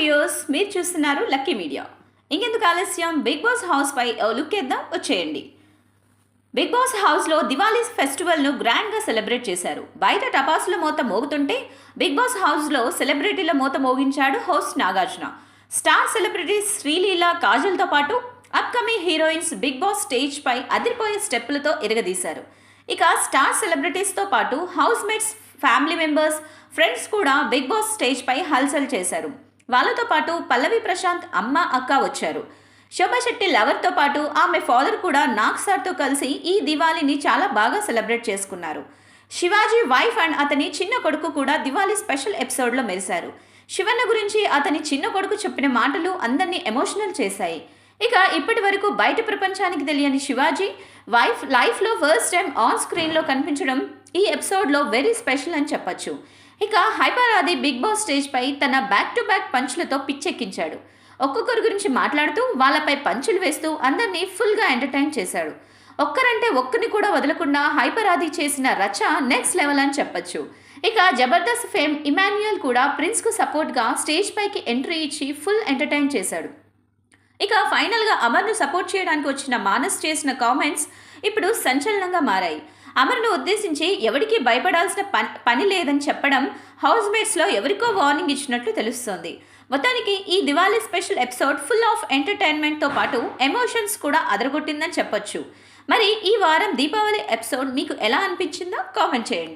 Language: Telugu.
వ్యూస్ మీరు చూస్తున్నారు లక్కీ మీడియా ఇంకెందుకు ఆలస్యం? బిగ్ బాస్ హౌస్ పై ఓ లుక్ ఇద్దాం వచ్చేయండి. బిగ్ బాస్ హౌస్లో దివాళీ ఫెస్టివల్ను గ్రాండ్గా సెలబ్రేట్ చేశారు. బయట టపాసుల మూత మోగుతుంటే బిగ్ బాస్ హౌస్లో సెలబ్రిటీల మూత మోగించాడు host Nagarjuna. Star celebrities Sreeleela కాజల్తో పాటు అప్కమింగ్ హీరోయిన్స్ బిగ్ బాస్ స్టేజ్పై అదిరిపోయే స్టెప్పులతో ఎరగదీశారు. ఇక స్టార్ సెలబ్రిటీస్తో పాటు house mates family members friends కూడా బిగ్ బాస్ స్టేజ్పై హల్చల్ చేశారు. వాళ్ళతో పాటు పల్లవి ప్రశాంత్ అమ్మ అక్క వచ్చారు. శోభాశెట్టి లవర్తో పాటు ఆమె ఫాదర్ కూడా నాగ్ సార్తో కలిసి ఈ దివాళీని చాలా బాగా సెలబ్రేట్ చేసుకున్నారు. శివాజీ వైఫ్ అండ్ అతని చిన్న కొడుకు కూడా దివాళీ స్పెషల్ ఎపిసోడ్లో మెరిశారు. శివన్న గురించి అతని చిన్న కొడుకు చెప్పిన మాటలు అందరినీ ఎమోషనల్ చేశాయి. ఇక ఇప్పటి వరకు బయట ప్రపంచానికి తెలియని శివాజీ వైఫ్ లైఫ్లో ఫస్ట్ టైం ఆన్ స్క్రీన్లో కనిపించడం ఈ ఎపిసోడ్లో వెరీ స్పెషల్ అని చెప్పొచ్చు. ఇక హైపర్ ఆది బిగ్ బాస్ స్టేజ్పై తన బ్యాక్ టు బ్యాక్ పంచులతో పిచ్చెక్కించాడు. ఒక్కొక్కరి గురించి మాట్లాడుతూ వాళ్ళపై పంచులు వేస్తూ అందరినీ ఫుల్గా ఎంటర్టైన్ చేశాడు. ఒక్కరంటే ఒక్కరిని కూడా వదలకుండా హైపర్ ఆది చేసిన రచ నెక్స్ట్ లెవెల్ అని చెప్పొచ్చు. ఇక జబర్దస్త్ ఫేమ్ ఇమాన్యుయల్ కూడా ప్రిన్స్కు సపోర్ట్గా స్టేజ్ పైకి ఎంట్రీ ఇచ్చి ఫుల్ ఎంటర్టైన్ చేశాడు. ఇక ఫైనల్గా అమర్ను సపోర్ట్ చేయడానికి వచ్చిన మానస్ చేసిన కామెంట్స్ ఇప్పుడు సంచలనంగా మారాయి. అమర్ను ఉద్దేశించి ఎవరికి భయపడాల్సిన పని పని లేదని చెప్పడం హౌస్ మేట్స్లో ఎవరికో వార్నింగ్ ఇచ్చినట్లు తెలుస్తోంది. మొత్తానికి ఈ Diwali special episode full of ఎంటర్టైన్మెంట్తో పాటు ఎమోషన్స్ కూడా అదరగొట్టిందని చెప్పొచ్చు. మరి ఈ వారం దీపావళి ఎపిసోడ్ మీకు ఎలా అనిపించిందో కామెంట్ చేయండి.